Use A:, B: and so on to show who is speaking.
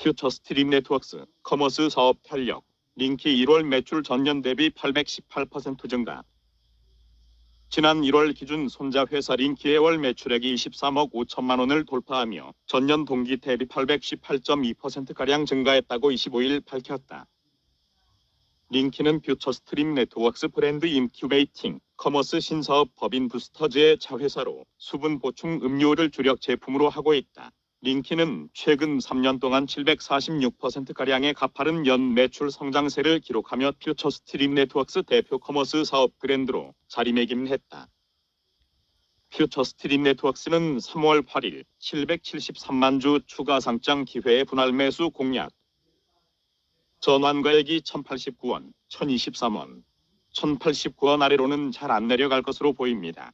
A: 퓨처 스트림 네트워크스 커머스 사업 탄력 링키 1월 매출 전년 대비 818% 증가 지난 1월 기준 손자 회사 링키의 월 매출액이 23억 5천만 원을 돌파하며 전년 동기 대비 818.2%가량 증가했다고 25일 밝혔다. 링키는 퓨처 스트림 네트워크스 브랜드 인큐베이팅 커머스 신사업 법인 부스터즈의 자회사로 수분 보충 음료를 주력 제품으로 하고 있다. 링키는 최근 3년 동안 746%가량의 가파른 연 매출 성장세를 기록하며 퓨처 스트림 네트워크스 대표 커머스 사업 브랜드로 자리매김했다. 퓨처 스트림 네트워크스는 3월 8일 773만 주 추가 상장 기회의 분할 매수 공략 전환가액이 1089원, 1023원, 1089원 아래로는 잘 안 내려갈 것으로 보입니다.